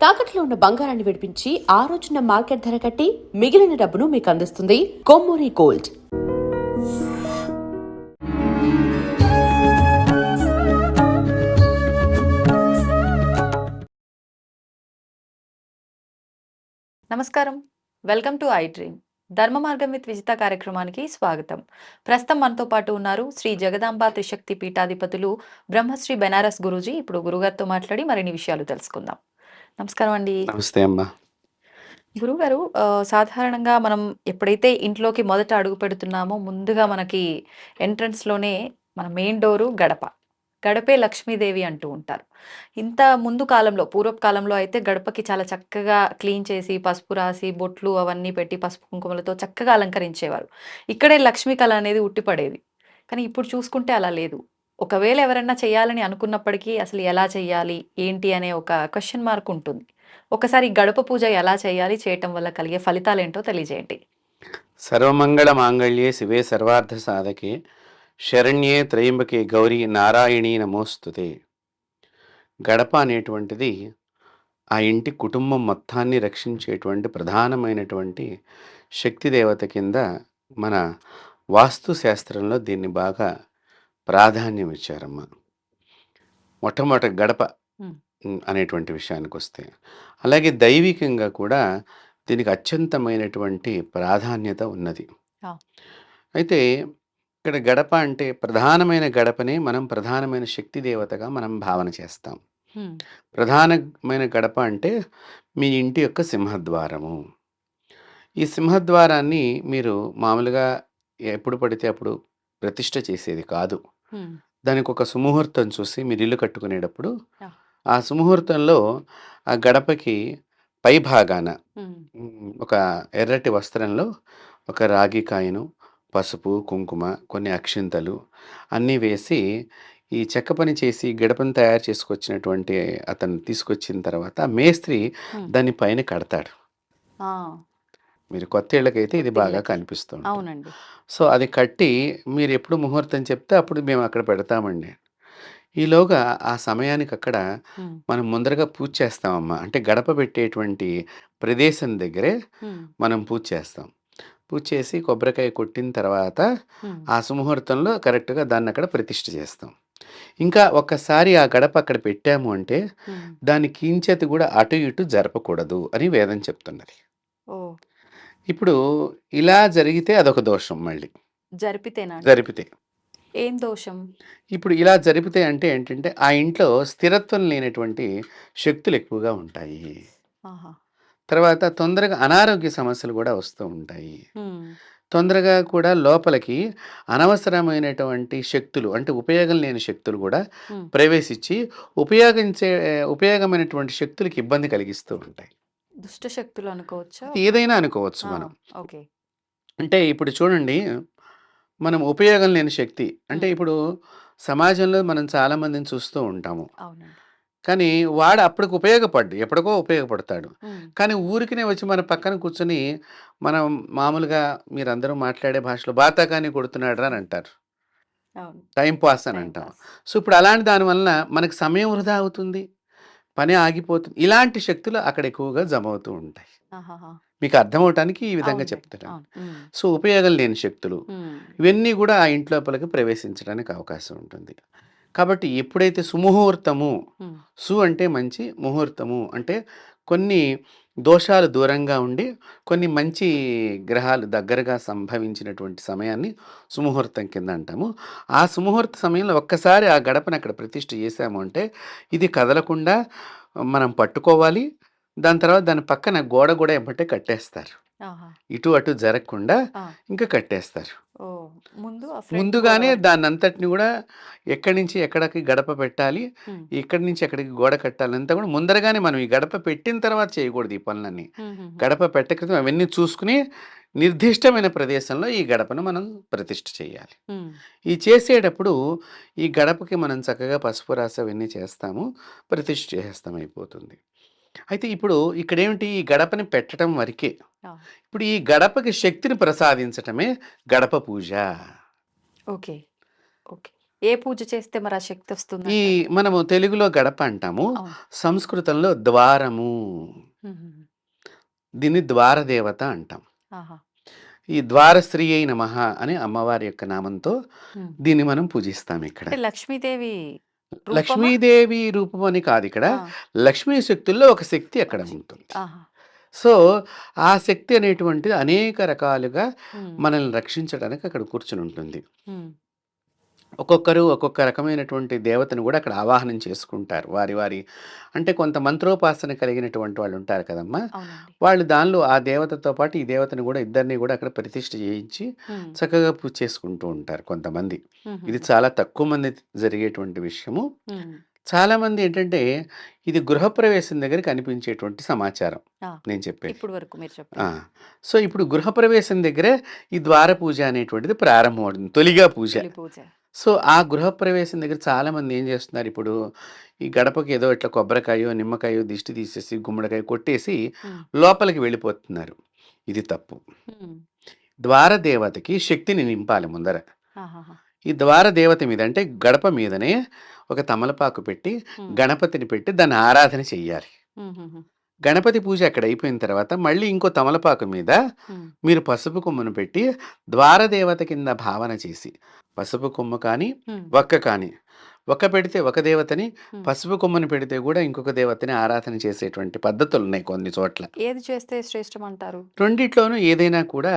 తాకట్లో ఉన్న బంగారాన్ని విడిపించి ఆ రోజున మార్కెట్ ధర కట్టి మిగిలిన డబ్బును మీకు అందిస్తుంది కొమ్మూరి గోల్డ్. నమస్కారం. Welcome to I dream. ధర్మ మార్గం విత్ విజిత కార్యక్రమానికి స్వాగతం. ప్రస్తుతం మనతో పాటు ఉన్నారు శ్రీ జగదాంబ త్రిశక్తి పీఠాధిపతులు బ్రహ్మశ్రీ బెనారస్ గురూజీ. ఇప్పుడు గురుగారితో మాట్లాడి మరిన్ని విషయాలు తెలుసుకుందాం. నమస్కారం అండి. నమస్తే అమ్మా. గురుగారు సాధారణంగా మనం ఎప్పుడైతే ఇంట్లోకి మొదట అడుగు పెడుతున్నామో ముందుగా మనకి ఎంట్రన్స్లోనే మన మెయిన్ డోరు గడప. గడపే లక్ష్మీదేవి అంటూ ఉంటారు. ఇంత ముందు కాలంలో పూర్వపు కాలంలో అయితే గడపకి చాలా చక్కగా క్లీన్ చేసి పసుపు రాసి బొట్లు అవన్నీ పెట్టి పసుపు కుంకుమలతో చక్కగా అలంకరించేవారు. ఇక్కడే లక్ష్మీ కళ అనేది ఉట్టిపడేది. కానీ ఇప్పుడు చూసుకుంటే అలా లేదు. ఒకవేళ ఎవరన్నా చేయాలని అనుకున్నప్పటికీ అసలు ఎలా చేయాలి ఏంటి అనే ఒక క్వశ్చన్ మార్క్ ఉంటుంది. ఒకసారి గడప పూజ ఎలా చేయాలి చేయటం వల్ల కలిగే ఫలితాలు ఏంటో తెలియజేయండి. సర్వమంగళ మాంగళ్యే శివే సర్వార్థ సాధకే శరణ్యే త్రయంబకే గౌరీ నారాయణి నమోస్తుతే. గడప అనేటువంటిది ఆ ఇంటి కుటుంబం మొత్తాన్ని రక్షించేటువంటి ప్రధానమైనటువంటి శక్తి దేవత కింద మన వాస్తు శాస్త్రంలో దీన్ని బాగా ప్రాధాన్యం ఇచ్చారమ్మా మొట్టమొదటి గడప అనేటువంటి విషయానికి వస్తే అలాగే దైవికంగా కూడా దీనికి అత్యంతమైనటువంటి ప్రాధాన్యత ఉన్నది. అయితే ఇక్కడ గడప అంటే ప్రధానమైన గడపనే మనం ప్రధానమైన శక్తి దేవతగా మనం భావన చేస్తాం. ప్రధానమైన గడప అంటే మీ ఇంటి యొక్క సింహద్వారము ఈ సింహద్వారాన్ని మీరు మామూలుగా ఎప్పుడు పడితే అప్పుడు ప్రతిష్ట చేసేది కాదు. దానికి ఒక సుముహూర్తం చూసి మీరు ఇల్లు కట్టుకునేటప్పుడు ఆ. సుముహూర్తంలో ఆ గడపకి పై భాగాన ఒక ఎర్రటి వస్త్రంలో ఒక రాగి కాయను పసుపు కుంకుమ కొన్ని అక్షింతలు అన్నీ వేసి ఈ చెక్క పని చేసి గడపను తయారు చేసుకొచ్చినటువంటి అతను తీసుకొచ్చిన తర్వాత మేస్త్రి. దాని పైన కడతాడు మీరు కొత్త ఇళ్ళకైతే ఇది బాగా. కనిపిస్తుంది అవునండి సో అది కట్టి మీరు ఎప్పుడు ముహూర్తం చెప్తే అప్పుడు మేము అక్కడ పెడతామండి ఈలోగా ఆ సమయానికి అక్కడ. మనం ముందరగా పూజ చేస్తామమ్మా అంటే గడప పెట్టేటువంటి ప్రదేశం దగ్గరే. మనం పూజ చేస్తాం పూజ చేసి కొబ్బరికాయ కొట్టిన తర్వాత. ఆ సుముహూర్తంలో కరెక్ట్గా దాన్ని అక్కడ ప్రతిష్ఠ చేస్తాం ఇంకా ఒక్కసారి ఆ గడప అక్కడ పెట్టాము అంటే. దాని కించెతి కూడా అటు ఇటు జరపకూడదు అని వేదం చెప్తున్నది ఇప్పుడు ఇలా జరిగితే అదొక దోషం మళ్ళీ. జరిపితేనా? అండి? జరిపితే. ఏం దోషం? ఇప్పుడు ఇలా జరిపితే అంటే ఏంటంటే ఆ ఇంట్లో స్థిరత్వం లేనటువంటి శక్తులు ఎక్కువగా ఉంటాయి. తర్వాత తొందరగా అనారోగ్య సమస్యలు కూడా వస్తూ ఉంటాయి. తొందరగా కూడా లోపలికి అనవసరమైనటువంటి శక్తులు అంటే ఉపయోగం లేని శక్తులు కూడా. ప్రవేశించి ఉపయోగించే ఉపయోగమైనటువంటి శక్తులకి ఇబ్బంది కలిగిస్తూ ఉంటాయి. దుష్ట శక్తులు అనుకోవచ్చా? ఏదైనా అనుకోవచ్చు మనం. ఓకే. అంటే ఇప్పుడు చూడండి మనం ఉపయోగం లేని శక్తి. అంటే. ఇప్పుడు సమాజంలో మనం చాలా మందిని చూస్తూ ఉంటాము. కానీ వాడు అప్పటికి ఉపయోగపడ్డు ఎప్పటికో ఉపయోగపడతాడు. కానీ ఊరికినే వచ్చి మన పక్కన కూర్చొని మనం మామూలుగా మీరందరూ మాట్లాడే భాషలో బాతాకాని కొడుతున్నాడు అని అంటారు. టైం పాస్ అని అంటాం. సో ఇప్పుడు అలాంటి దానివల్ల మనకి సమయం వృధా అవుతుంది? పని ఆగిపోతుంది ఇలాంటి శక్తులు అక్కడ ఎక్కువగా జమ అవుతూ ఉంటాయి. మీకు అర్థమవటానికి ఈ విధంగా అవునులే. చెప్తాను అవును. హ్మ్. సో ఉపయోగం లేని శక్తులు. ఇవన్నీ కూడా ఆ ఇంట్లోపలికి ప్రవేశించడానికి అవకాశం ఉంటుంది కాబట్టి ఎప్పుడైతే సుముహూర్తము. సు అంటే మంచి ముహూర్తము అంటే కొన్ని దోషాలు దూరంగా ఉండి కొన్ని మంచి గ్రహాలు దగ్గరగా సంభవించినటువంటి సమయాన్ని సుముహూర్తం కింద అంటాము. ఆ సుముహూర్త సమయంలో ఒక్కసారి ఆ గడపను అక్కడ ప్రతిష్ఠ చేశాము అంటే ఇది కదలకుండా మనం పట్టుకోవాలి దాని తర్వాత దాని పక్కన గోడ కూడా ఎమ్మటే కట్టేస్తారు. ఇటు అటు జరగకుండా. ఇంకా కట్టేస్తారు ముందుగానే. దాన్ని అంతటిని కూడా ఎక్కడి నుంచి ఎక్కడికి గడప పెట్టాలి హ్మ్. ఇక్కడి నుంచి ఎక్కడికి గోడ కట్టాలి అంతా కూడా ముందరగానే మనం ఈ గడప పెట్టిన తర్వాత చేయకూడదు ఈ పనులన్నీ. గడప పెట్టకృతం అవన్నీ చూసుకుని నిర్దిష్టమైన ప్రదేశంలో ఈ గడపను మనం ప్రతిష్ఠ చేయాలి. ఈ చేసేటప్పుడు ఈ గడపకి మనం చక్కగా పసుపు రాసి అవన్నీ చేస్తాము ప్రతిష్ఠ చేస్తాం అయిపోతుంది అయితే ఇప్పుడు ఇక్కడ ఏమిటి ఈ గడపని పెట్టడం వరకే. ఇప్పుడు ఈ గడపకి శక్తిని ప్రసాదించటమే గడప పూజ. ఓకే. ఓకే. ఏ పూజ చేస్తే మరి ఆ శక్తి వస్తుంది ఈ మనము తెలుగులో గడప అంటాము సంస్కృతంలో ద్వారము. దీన్ని ద్వార దేవత అంటాం ఈ ద్వారశ్రీ అయిన మహా అని అమ్మవారి యొక్క నామంతో దీన్ని మనం పూజిస్తాం ఇక్కడ. లక్ష్మీదేవి? లక్ష్మీదేవి రూపం అని కాదు ఇక్కడ. లక్ష్మీ శక్తుల్లో ఒక శక్తి అక్కడ ఉంటుంది. సో ఆ శక్తి అనేటువంటిది అనేక రకాలుగా మనల్ని రక్షించడానికి అక్కడ కూర్చుని ఉంటుంది. ఒక్కొక్కరు ఒక్కొక్క రకమైనటువంటి దేవతను కూడా అక్కడ ఆవాహనం చేసుకుంటారు. వారి వారి అంటే కొంత మంత్రోపాసన కలిగినటువంటి వాళ్ళు ఉంటారు కదమ్మా. వాళ్ళు దానిలో ఆ దేవతతో పాటు ఈ దేవతను కూడా ఇద్దరిని కూడా అక్కడ ప్రతిష్ఠ చేయించి చక్కగా పూజ చేసుకుంటూ ఉంటారు కొంతమంది. ఇది చాలా తక్కువ మంది జరిగేటువంటి విషయము. ఉమ్, చాలా మంది ఏంటంటే ఇది గృహప్రవేశం దగ్గర కనిపించేటువంటి సమాచారం నేను చెప్పేది. ఇప్పుడు వరకు మీరు ఆ, చెప్పండి సో ఇప్పుడు గృహప్రవేశం దగ్గరే ఈ ద్వార పూజ అనేటువంటిది ప్రారంభమవుతుంది. తొలిగా పూజ. తొలి పూజ. సో ఆ గృహప్రవేశం దగ్గర చాలా మంది ఏం చేస్తున్నారు? ఇప్పుడు ఈ గడపకి ఏదో ఇట్లా కొబ్బరికాయో నిమ్మకాయో దిష్టి తీసేసి గుమ్మడికాయ కొట్టేసి లోపలికి వెళ్ళిపోతున్నారు. ఇది తప్పు. ద్వార దేవతకి శక్తిని నింపాలి ముందర. ఈ ద్వార దేవత మీద అంటే గడప మీదనే ఒక తమలపాకు పెట్టి గణపతిని పెట్టి దాన్ని ఆరాధన చెయ్యాలి. గణపతి పూజ అక్కడ అయిపోయిన తర్వాత మళ్ళీ ఇంకో తమలపాకు మీద మీరు పసుపు కొమ్మును పెట్టి ద్వారదేవత కింద భావన చేసి పసుపు కొమ్ము కానీ ఒక్క కానీ ఒక్క పెడితే ఒక దేవతని. పసుపు కొమ్మును పెడితే కూడా ఇంకొక దేవతని ఆరాధన చేసేటువంటి పద్ధతులు ఉన్నాయి కొన్ని చోట్ల. ఏది చేస్తే శ్రేష్టం అంటారు? రెండిట్లోనూ ఏదైనా కూడా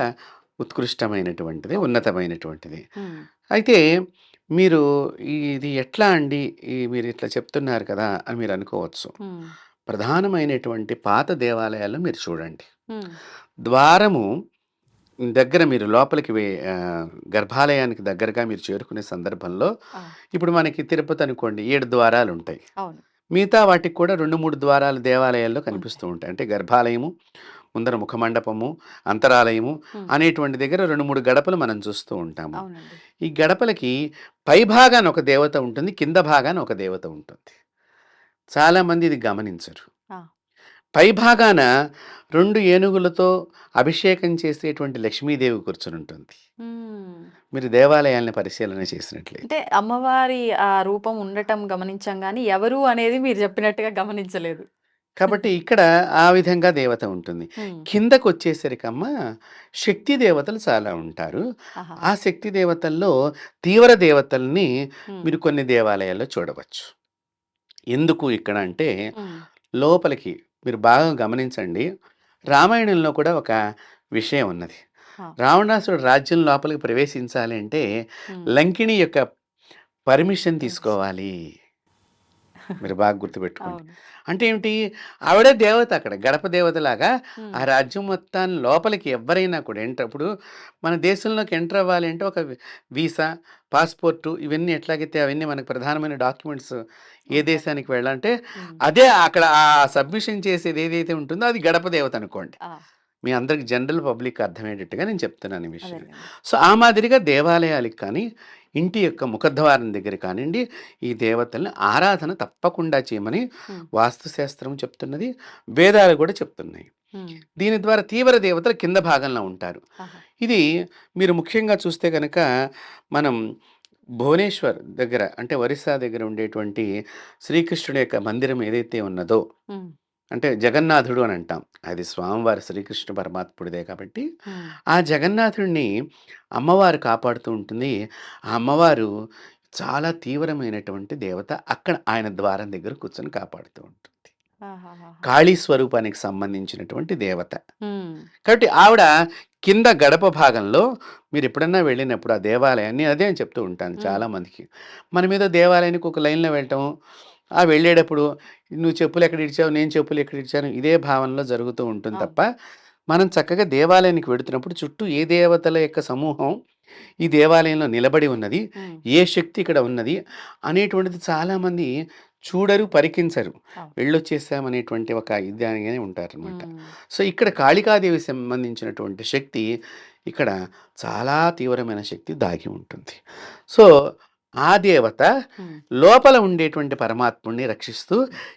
ఉత్కృష్టమైనటువంటిది ఉన్నతమైనటువంటిది. అయితే మీరు ఇది ఎట్లా అండి? ఈ మీరు ఇట్లా చెప్తున్నారు కదా అని మీరు అనుకోవచ్చు. ప్రధానమైనటువంటి పాత దేవాలయాల్లో మీరు చూడండి. ద్వారము దగ్గర మీరు లోపలికి గర్భాలయానికి దగ్గరగా మీరు చేరుకునే సందర్భంలో ఇప్పుడు మనకి తిరుపతి అనుకోండి ఏడు ద్వారాలు ఉంటాయి మిగతా వాటికి కూడా రెండు మూడు ద్వారాలు దేవాలయాల్లో కనిపిస్తూ ఉంటాయి. అంటే గర్భాలయము ముందర ముఖమండపము అంతరాలయము అనేటువంటి దగ్గర రెండు మూడు గడపలు మనం చూస్తూ ఉంటాము. ఈ గడపలకి పై భాగాన ఒక దేవత ఉంటుంది కింద భాగాన ఒక దేవత ఉంటుంది. చాలా మంది ఇది గమనించరు. ఆ. పై భాగాన రెండు ఏనుగులతో అభిషేకం చేసేటువంటి లక్ష్మీదేవి కూర్చుని ఉంటుంది. మీరు దేవాలయాల్ని పరిశీలన చేసినట్లయితే. అంటే అమ్మవారి ఆ రూపం ఉండటం గమనించాం కానీ ఎవరు అనేది మీరు చెప్పినట్టుగా గమనించలేదు. కాబట్టి ఇక్కడ ఆ విధంగా దేవత ఉంటుంది. కిందకు వచ్చేసరికమ్మ శక్తి దేవతలు చాలా ఉంటారు. ఆ శక్తి దేవతల్లో తీవ్ర దేవతల్ని మీరు కొన్ని దేవాలయాల్లో చూడవచ్చు. ఎందుకు ఇక్కడ అంటే లోపలికి మీరు బాగా గమనించండి. రామాయణంలో కూడా ఒక విషయం ఉన్నది. రావణాసుడు రాజ్యం లోపలికి ప్రవేశించాలి అంటే లంకిణి యొక్క పర్మిషన్ తీసుకోవాలి. మీరు బాగా గుర్తుపెట్టుకోండి. అంటే ఏమిటి? ఆవిడే దేవత అక్కడ గడప దేవతలాగా. ఆ రాజ్యం మొత్తాన్ని లోపలికి ఎవరైనా కూడా ఎంటర్ ఇప్పుడు మన దేశంలోకి ఎంటర్ అవ్వాలి అంటే ఒక వీసా పాస్పోర్టు ఇవన్నీ ఎట్లాగైతే అవన్నీ మనకు ప్రధానమైన డాక్యుమెంట్స్ ఏ దేశానికి వెళ్ళాలంటే అదే అక్కడ ఆ సబ్మిషన్ చేసేది ఏదైతే ఉంటుందో అది గడప దేవత అనుకోండి. మీ అందరికి జనరల్ పబ్లిక్ అర్థమయ్యేటట్టుగా నేను చెప్తున్నాను ఈ విషయం. సో ఆ మాదిరిగా దేవాలయాలకు కానీ ఇంటి యొక్క ముఖద్వారం దగ్గర కానివ్వండి ఈ దేవతల్ని ఆరాధన తప్పకుండా చేయమని వాస్తుశాస్త్రం చెప్తున్నది వేదాలు కూడా చెప్తున్నాయి. దీని ద్వారా తీవ్ర దేవతలు కింద భాగంలో ఉంటారు. ఇది మీరు ముఖ్యంగా చూస్తే కనుక మనం భువనేశ్వర్ దగ్గర అంటే ఒరిస్సా దగ్గర ఉండేటువంటి శ్రీకృష్ణుడి యొక్క మందిరం ఏదైతే ఉన్నదో అంటే జగన్నాథుడు అని అంటాం. అది స్వామివారి శ్రీకృష్ణ పరమాత్ముడిదే కాబట్టి ఆ! జగన్నాథుడిని అమ్మవారు కాపాడుతూ ఉంటుంది. ఆ అమ్మవారు చాలా తీవ్రమైనటువంటి దేవత అక్కడ ఆయన ద్వారం దగ్గర కూర్చొని కాపాడుతూ ఉంటుంది. కాళీ స్వరూపానికి సంబంధించినటువంటి దేవత. కాబట్టి ఆవిడ కింద గడప భాగంలో మీరు ఎప్పుడన్నా వెళ్ళినప్పుడు ఆ దేవాలయాన్ని అదే అని చెప్తూ ఉంటాను మ్మ్. చాలా మందికి మనం ఏదో దేవాలయానికి ఒక లైన్లో వెళ్ళటం ఆ వెళ్ళేటప్పుడు నువ్వు చెప్పులు ఎక్కడ ఇచ్చావు నేను చెప్పులు ఎక్కడ ఇచ్చాను ఇదే భావనలో జరుగుతూ ఉంటుంది. తప్ప మనం చక్కగా దేవాలయానికి వెడుతున్నప్పుడు చుట్టూ ఏ దేవతల యొక్క సమూహం ఈ దేవాలయంలో నిలబడి ఉన్నది ఏ శక్తి ఇక్కడ ఉన్నది అనేటువంటిది చాలామంది చూడరు పరికించరు. వెళ్ళొచ్చేసామనేటువంటి ఒక ఇదిగానే ఉంటారనమాట సో ఇక్కడ కాళికాదేవి సంబంధించినటువంటి శక్తి ఇక్కడ చాలా తీవ్రమైన శక్తి దాగి ఉంటుంది. సో ఆ దేవత లోపల ఉండేటువంటి పరమాత్ముడిని రక్షిస్తూ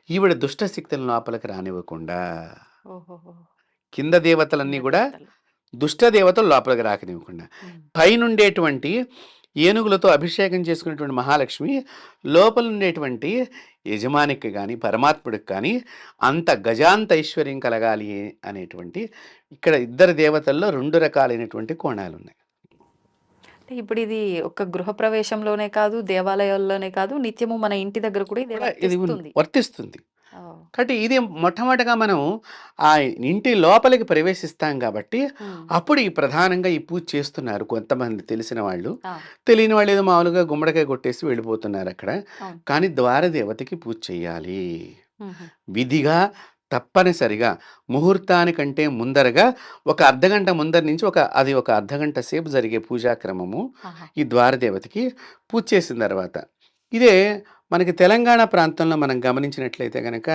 ఈవిడ దుష్ట శక్తులను లోపలికి రానివ్వకుండా. కింద దేవతలన్నీ కూడా. దుష్ట దేవతలు లోపలికి రాకనివ్వకుండా ఉమ్, పైన ఉండేటువంటి ఏనుగులతో అభిషేకం చేసుకున్నటువంటి మహాలక్ష్మి లోపల ఉండేటువంటి యజమానికి కానీ పరమాత్ముడికి కానీ అంత గజాంత ఐశ్వర్యం కలగాలి అనేటువంటి ఇక్కడ ఇద్దరు దేవతల్లో రెండు రకాలైనటువంటి కోణాలు ఉన్నాయి అంటే ఇప్పుడు ఇది ఒక గృహ ప్రవేశంలోనే కాదు దేవాలయాల్లోనే కాదు నిత్యము మన ఇంటి దగ్గర కూడా ఇది ఇది వర్తిస్తుంది. కాబట్టి ఇది మొట్టమొదటిగా మనం ఆ ఇంటి లోపలికి ప్రవేశిస్తాం కాబట్టి ఉమ్, అప్పుడు ఈ ప్రధానంగా ఈ పూజ చేస్తున్నారు కొంతమంది తెలిసిన వాళ్ళు. ఆ, తెలియని వాళ్ళు ఏదో మామూలుగా గుమ్మడికాయ కొట్టేసి వెళ్ళిపోతున్నారు అక్కడ. అవును. కానీ ద్వారదేవతకి పూజ చేయాలి. విధిగా తప్పనిసరిగా ముహూర్తానికంటే ముందరగా ఒక అర్ధగంట ముందర నుంచి ఒక అది ఒక అర్ధగంట సేపు జరిగే పూజాక్రమము ఈ ద్వారదేవతకి పూజ చేసిన తర్వాత. ఇదే మనకి తెలంగాణ ప్రాంతంలో మనం గమనించినట్లయితే కనుక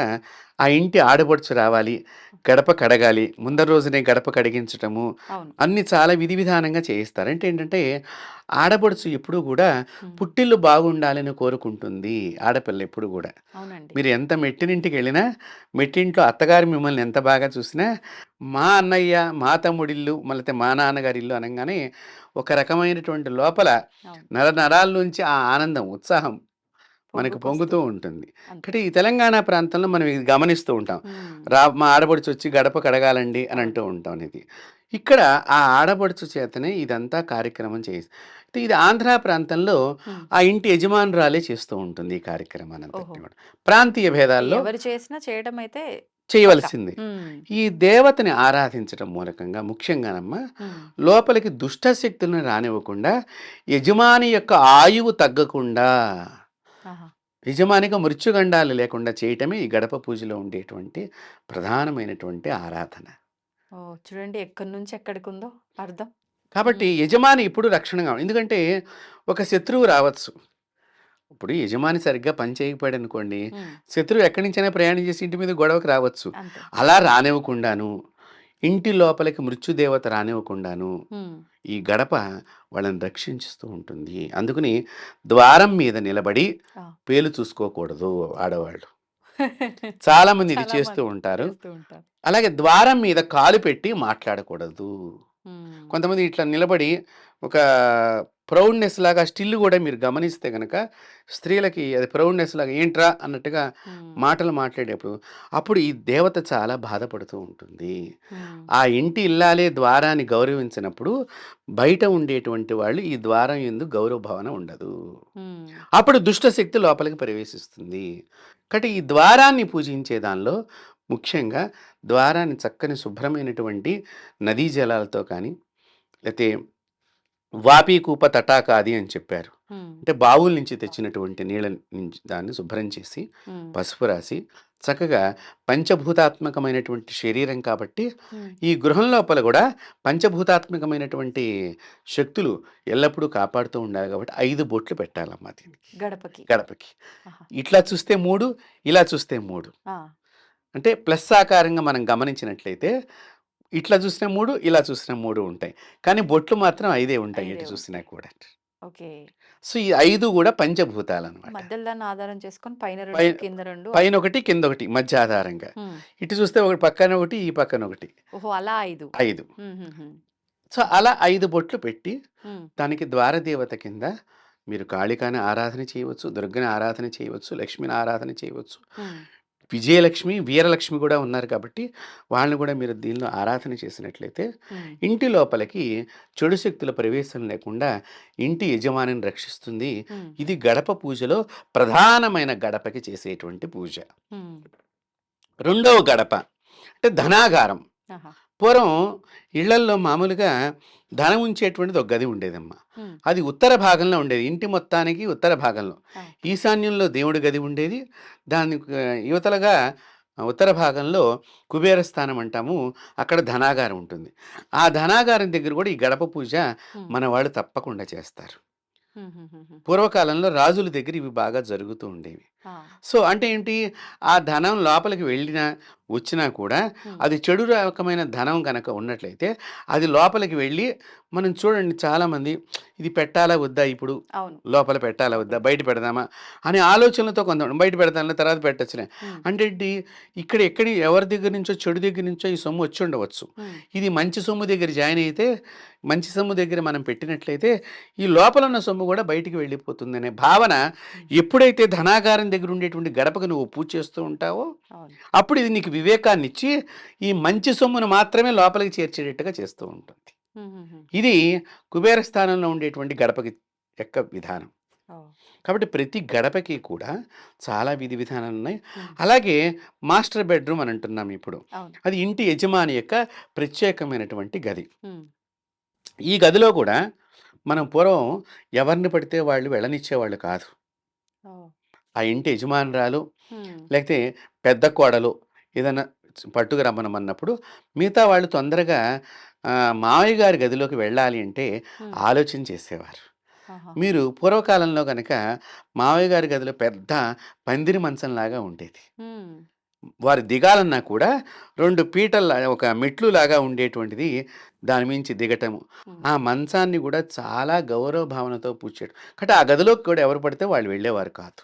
ఆ ఇంటి ఆడపడుచు రావాలి గడప కడగాలి ముందర రోజునే గడప కడిగించటము అన్ని చాలా విధి విధానంగా చేయిస్తారు. అంటే ఏంటంటే ఆడపడుచు ఎప్పుడు కూడా పుట్టిల్లు బాగుండాలని కోరుకుంటుంది ఆడపిల్ల ఎప్పుడు కూడా. మీరు ఎంత మెట్టినింటికి వెళ్ళినా మెట్టింట్లో అత్తగారు మిమ్మల్ని ఎంత బాగా చూసినా మా అన్నయ్య మా తమ్ముడిల్లు మళ్ళీ మా నాన్నగారి ఇల్లు అనగానే ఒక రకమైనటువంటి లోపల నర నరాల నుంచి ఆ ఆనందం ఉత్సాహం మనకు పొంగుతూ ఉంటుంది. అంటే ఈ తెలంగాణ ప్రాంతంలో మనం ఇది గమనిస్తూ ఉంటాం. రా మా ఆడపడుచు వచ్చి గడప కడగాలండి అని అంటూ ఉంటాం ఇది. ఇక్కడ ఆ ఆడపడుచు చేతనే ఇదంతా కార్యక్రమం చేసి అయితే ఇది ఆంధ్ర ప్రాంతంలో. ఆ ఇంటి యజమానురాలే చేస్తూ ఉంటుంది ఈ కార్యక్రమాన్ని ప్రాంతీయ భేదాల్లో ఎవరు చేసినా చేయడం అయితే చేయవలసింది. ఈ దేవతని ఆరాధించడం మూలకంగా ముఖ్యంగానమ్మా లోపలికి దుష్ట శక్తులను రానివ్వకుండా యజమాని యొక్క ఆయువు తగ్గకుండా యజమానిగా మృత్యుగండాలు లేకుండా చేయటమే ఈ గడప పూజలో ఉండేటువంటి ప్రధానమైనటువంటి ఆరాధన. చూడండి ఎక్కడి నుంచి ఎక్కడికి ఉందో అర్థం. కాబట్టి యజమాని ఇప్పుడు రక్షణగా ఎందుకంటే ఒక శత్రువు రావచ్చు. ఇప్పుడు యజమాని సరిగ్గా పని చేయకపోయాడు అనుకోండి శత్రువు ఎక్కడి నుంచైనా ప్రయాణం చేసి ఇంటి మీద గొడవకు రావచ్చు. అలా రానివ్వకుండాను ఇంటి లోపలికి మృత్యుదేవత రానివ్వకుండాను ఈ గడప వాళ్ళని రక్షించుతూ ఉంటుంది. అందుకని ద్వారం మీద నిలబడి. పేలు చూసుకోకూడదు ఆడవాళ్ళు. చాలా మంది ఇది చేస్తూ ఉంటారు. అలాగే ద్వారం మీద కాలు పెట్టి మాట్లాడకూడదు. కొంతమంది ఇట్లా నిలబడి ఒక ప్రౌడ్నెస్ లాగా స్టిల్ కూడా మీరు గమనిస్తే కనుక స్త్రీలకి అది ప్రౌడ్నెస్ లాగా ఏంట్రా? అన్నట్టుగా మాటలు మాట్లాడేప్పుడు అప్పుడు ఈ దేవత చాలా బాధపడుతూ ఉంటుంది. ఆ ఇంటి ఇల్లాలే ద్వారాన్ని గౌరవించినప్పుడు బయట ఉండేటువంటి వాళ్ళు ఈ ద్వారం ఎందు గౌరవ భావన ఉండదు అప్పుడు దుష్ట శక్తి లోపలికి ప్రవేశిస్తుంది. కాబట్టి ఈ ద్వారాన్ని పూజించే దానిలో ముఖ్యంగా ద్వారాన్ని చక్కని శుభ్రమైనటువంటి నదీ జలాలతో కానీ లేకపోతే వాపీకూప తటాకాది అని చెప్పారు. అంటే బావుల నుంచి తెచ్చినటువంటి నీళ్ళ నుంచి దాన్ని శుభ్రం చేసి పసుపు రాసి చక్కగా పంచభూతాత్మకమైనటువంటి శరీరం కాబట్టి ఈ గృహం లోపల కూడా పంచభూతాత్మకమైనటువంటి శక్తులు ఎల్లప్పుడూ కాపాడుతూ ఉండాలి కాబట్టి ఐదు బొట్లు పెట్టాలమ్మా దీనికి. గడపకి. గడపకి. ఇట్లా చూస్తే మూడు ఇలా చూస్తే మూడు. అంటే ప్లస్ ఆకారంగా మనం గమనించినట్లయితే ఇట్లా చూసిన మూడు ఇలా చూసిన మూడు ఉంటాయి. కానీ బొట్లు మాత్రం ఐదే ఉంటాయి ఎటు చూసినా. కూడా. ఓకే. సో ఈ ఐదు కూడా పంచభూతాలు అనమాట ఆధారం చేసుకొని పైన రెండు పై- కింద రెండు పైన ఒకటి కింద ఒకటి మధ్య ఆధారంగా. ఇటు చూస్తే ఒకటి పక్కన ఒకటి ఈ పక్కన ఒకటి. ఓహో! అలా ఐదు. ఐదు. సో అలా ఐదు బొట్లు పెట్టి దానికి ద్వారదేవత కింద మీరు కాళికాని ఆరాధన చేయవచ్చు దుర్గని ఆరాధన చేయవచ్చు లక్ష్మిని ఆరాధన చేయవచ్చు. విజయలక్ష్మి వీరలక్ష్మి కూడా ఉన్నారు కాబట్టి వాళ్ళని కూడా మీరు దీనిలో ఆరాధన చేసినట్లయితే ఇంటి లోపలికి చెడు శక్తుల ప్రవేశం లేకుండా ఇంటి యజమానిని రక్షిస్తుంది. ఇది గడప పూజలో ప్రధానమైన గడపకి చేసేటువంటి పూజ. రెండవ గడప అంటే ధనాగారం. పూర్వం ఇళ్ళల్లో మామూలుగా ధనం ఉంచేటువంటిది ఒక గది ఉండేదమ్మా. అది ఉత్తర భాగంలో ఉండేది. ఇంటి మొత్తానికి ఉత్తర భాగంలో. ఈశాన్యంలో దేవుడి గది ఉండేది. దాని యువతలుగా ఉత్తర భాగంలో కుబేర స్థానం అంటాము. అక్కడ ధనాగారం ఉంటుంది. ఆ ధనాగారం దగ్గర కూడా ఈ గడప పూజ మన వాళ్ళు తప్పకుండా చేస్తారు. పూర్వకాలంలో రాజుల దగ్గర ఇవి బాగా జరుగుతూ ఉండేవి. సో అంటే ఏంటి? ఆ ధనం లోపలికి వెళ్ళినా వచ్చినా కూడా అది చెడు రకమైన ధనం కనుక ఉన్నట్లయితే అది లోపలికి వెళ్ళి మనం చూడండి చాలామంది ఇది పెట్టాలా వద్దా ఇప్పుడు? లోపల పెట్టాలా వద్దా? బయట పెడదామా? అనే ఆలోచనలతో కొంత బయట పెడతాను తర్వాత పెట్టచ్చులే. అంటే ఏంటి? ఇక్కడ ఎక్కడి ఎవరి దగ్గర నుంచో చెడు దగ్గర నుంచో ఈ సొమ్ము వచ్చి ఉండవచ్చు. ఇది మంచి సొమ్ము దగ్గర జాయిన్ అయితే మంచి సొమ్ము దగ్గర మనం పెట్టినట్లయితే ఈ లోపల ఉన్న సొమ్ము కూడా బయటికి వెళ్ళిపోతుందనే భావన ఎప్పుడైతే ధనాగారం దగ్గర ఉండేటువంటి గడపకు నువ్వు పూజ చేస్తూ ఉంటావో అప్పుడు ఇది నీకు వివేకాన్ని ఇచ్చి ఈ మంచి సొమ్మును మాత్రమే లోపలికి చేర్చేటట్టుగా చేస్తూ ఉంటుంది. ఇది కుబేర స్థానంలో ఉండేటువంటి గడపకి యొక్క విధానం. కాబట్టి ప్రతి గడపకి కూడా చాలా విధి విధానాలు ఉన్నాయి. అలాగే మాస్టర్ బెడ్రూమ్ అని అంటున్నాం ఇప్పుడు. అది ఇంటి యజమాని యొక్క ప్రత్యేకమైనటువంటి గది. ఈ గదిలో కూడా మనం పూర్వం ఎవరిని పడితే వాళ్ళు వెళ్ళనిచ్చేవాళ్ళు కాదు. ఆ ఇంటి యజమానురాలు లేకపోతే పెద్ద కోడలు ఏదైనా పట్టుకు రమ్మనమన్నప్పుడు మిగతా వాళ్ళు తొందరగా మావయ్య గారి గదిలోకి వెళ్ళాలి అంటే ఆలోచన చేసేవారు. మీరు పూర్వకాలంలో కనుక మావయ్య గారి గదిలో పెద్ద పందిరి మంచంలాగా ఉండేది. వారు దిగాలన్నా కూడా రెండు పీటల ఒక మెట్లు లాగా ఉండేటువంటిది దాని మించి దిగటము ఆ మంచాన్ని కూడా చాలా గౌరవ భావనతో పూడ్చాడు కాబట్టి ఆ గదిలోకి కూడా ఎవరు పడితే వాళ్ళు వెళ్ళేవారు కాదు.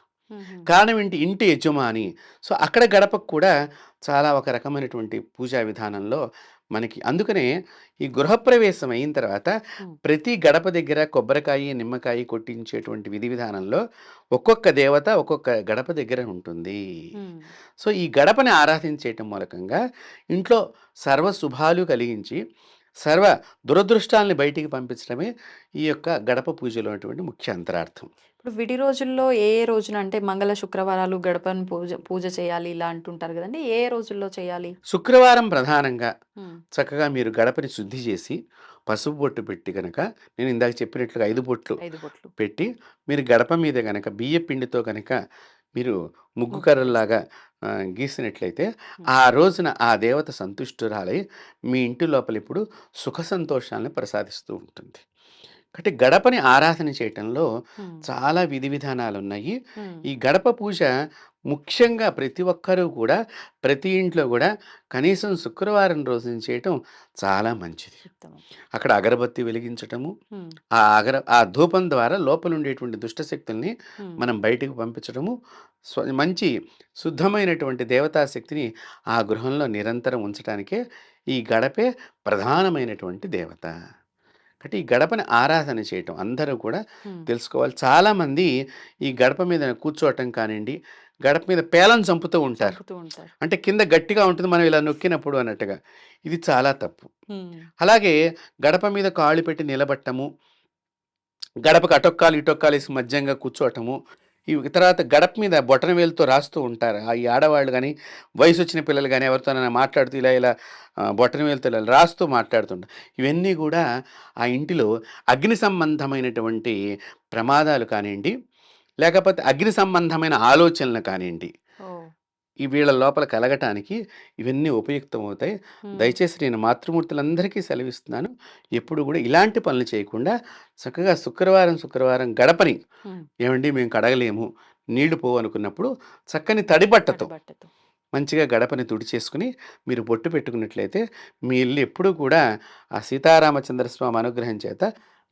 కారణం ఏంటి? ఇంటి యజమాని. సో అక్కడ గడపకు కూడా చాలా ఒక రకమైనటువంటి పూజా విధానంలో మనకి అందుకనే ఈ గృహప్రవేశం అయిన తర్వాత ప్రతి గడప దగ్గర కొబ్బరికాయ నిమ్మకాయ కొట్టించేటువంటి విధి విధానంలో ఒక్కొక్క దేవత ఒక్కొక్క గడప దగ్గర ఉంటుంది. సో ఈ గడపని ఆరాధించేయటం మూలకంగా ఇంట్లో సర్వ శుభాలు కలిగించి సర్వ దురదృష్టాలని బయటికి పంపించడమే ఈ యొక్క గడప పూజలో ఉన్నటువంటి ముఖ్య అంతరార్థం. ఇప్పుడు విడి రోజుల్లో ఏ ఏ రోజున అంటే మంగళ శుక్రవారాలు గడపను పూజ పూజ చేయాలి ఇలా అంటుంటారు కదండి. ఏ ఏ రోజుల్లో చేయాలి? శుక్రవారం ప్రధానంగా చక్కగా మీరు గడపని శుద్ధి చేసి పసుపు బొట్టు పెట్టి కనుక నేను ఇందాక చెప్పినట్లుగా ఐదు బొట్లు ఐదు బొట్లు. పెట్టి మీరు గడప మీద కనుక బియ్య పిండితో కనుక మీరు ముగ్గు కర్రల్లాగా గీసినట్లయితే ఆ రోజున ఆ దేవత సంతుష్టురాలై మీ ఇంటి లోపల ఇప్పుడు సుఖ సంతోషాలను ప్రసాదిస్తూ ఉంటుంది. కాబట్టి గడపని ఆరాధన చేయటంలో చాలా విధి విధానాలు ఉన్నాయి ఈ గడప పూజ ముఖ్యంగా ప్రతి ఒక్కరూ కూడా ప్రతి ఇంట్లో కూడా కనీసం శుక్రవారం రోజున చేయటం చాలా మంచిది. అక్కడ అగరబత్తి వెలిగించటము ఆ అగర ఆ ధూపం ద్వారా లోపల ఉండేటువంటి దుష్టశక్తుల్ని మనం బయటికి పంపించడము మంచి శుద్ధమైనటువంటి దేవతాశక్తిని ఆ గృహంలో నిరంతరం ఉంచడానికే ఈ గడపే ప్రధానమైనటువంటి దేవత. కాబట్టి ఈ గడపని ఆరాధన చేయటం అందరూ కూడా తెలుసుకోవాలి. చాలామంది ఈ గడప మీద కూర్చోవటం కానివ్వండి గడప మీద పేలం చంపుతూ ఉంటారు. అంటే కింద గట్టిగా ఉంటుంది మనం ఇలా నొక్కినప్పుడు అన్నట్టుగా. ఇది చాలా తప్పు. అలాగే గడప మీద కాళ్ళు పెట్టి నిలబట్టము గడపకు అటొక్కాలు ఇటొక్కాలు వేసి మధ్యంగా కూర్చోవటము ఈ తర్వాత గడప మీద బొటన వేలుతో రాస్తూ ఉంటారు. ఆ ఈ ఆడవాళ్ళు కానీ వయసు వచ్చిన పిల్లలు కానీ ఎవరితోనైనా మాట్లాడుతూ ఇలా ఇలా బొటన వేలుతో ఇలా రాస్తూ మాట్లాడుతుంటారు. ఇవన్నీ కూడా ఆ ఇంటిలో అగ్ని సంబంధమైనటువంటి ప్రమాదాలు కానివ్వండి లేకపోతే అగ్ని సంబంధమైన ఆలోచనలు కానివ్వండి. ఈ వీళ్ళ లోపల కలగటానికి ఇవన్నీ ఉపయుక్తం అవుతాయి ఉమ్, దయచేసి నేను మాతృమూర్తులందరికీ సెలవిస్తున్నాను. ఎప్పుడు కూడా ఇలాంటి పనులు చేయకుండా చక్కగా శుక్రవారం శుక్రవారం గడపని ఏమండి మేము కడగలేము. నీళ్ళు పోవు అనుకున్నప్పుడు చక్కని తడిబట్టతో బట్టతో మంచిగా గడపని తుడిచేసుకుని మీరు బొట్టు పెట్టుకున్నట్లయితే మీ ఇల్లు ఎప్పుడూ కూడా ఆ సీతారామచంద్ర స్వామి అనుగ్రహం చేత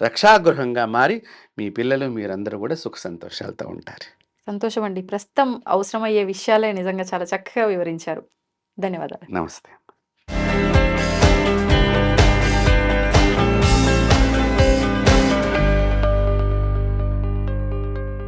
రక్షాగృహంగా మారి మీ పిల్లలు మీరందరూ కూడా సుఖ సంతోషాలతో ఉంటారు. సంతోషం అండి ప్రస్తుతం అవసరమయ్యే విషయాలే నిజంగా చాలా చక్కగా వివరించారు. ధన్యవాదాలు. నమస్తే.